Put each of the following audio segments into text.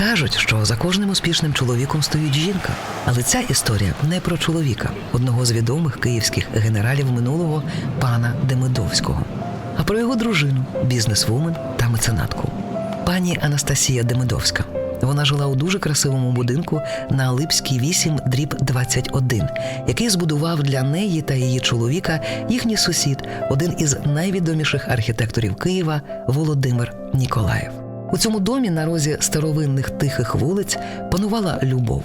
Кажуть, що за кожним успішним чоловіком стоїть жінка. Але ця історія не про чоловіка, одного з відомих київських генералів минулого пана Демидовського, а про його дружину, бізнесвумен та меценатку. Пані Анастасія Демидовська. Вона жила у дуже красивому будинку на Липській 8, дріб 21, який збудував для неї та її чоловіка їхній сусід, один із найвідоміших архітекторів Києва Володимир Ніколаєв. У цьому домі на розі старовинних тихих вулиць панувала любов.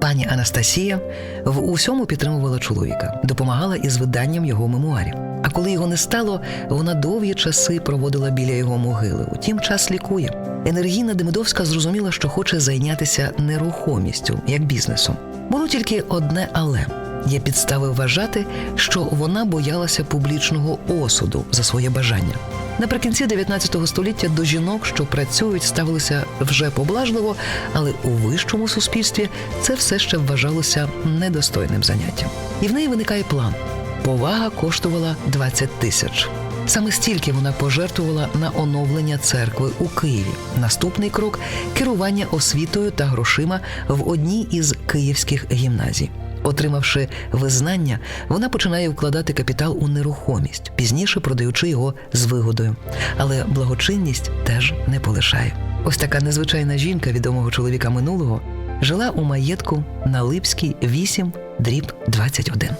Пані Анастасія в усьому підтримувала чоловіка, допомагала із виданням його мемуарів. А коли його не стало, вона довгі часи проводила біля його могили. Утім, час лікує. Енергійна Демидовська зрозуміла, що хоче зайнятися нерухомістю як бізнесом. Було тільки одне але. Є підстави вважати, що вона боялася публічного осуду за своє бажання. Наприкінці 19 століття до жінок, що працюють, ставилися вже поблажливо, але у вищому суспільстві це все ще вважалося недостойним заняттям. І в неї виникає план. Повага коштувала 20 тисяч. Саме стільки вона пожертвувала на оновлення церкви у Києві. Наступний крок керування освітою та грошима в одній із київських гімназій. Отримавши визнання, вона починає вкладати капітал у нерухомість, пізніше продаючи його з вигодою. Але благочинність теж не полишає. Ось така незвичайна жінка відомого чоловіка минулого жила у маєтку на Липській 8, дріб 21.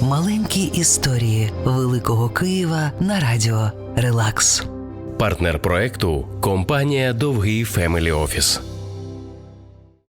Маленькі історії Великого Києва на радіо Релакс. Партнер проекту компанія Довгий Фемелі Офіс.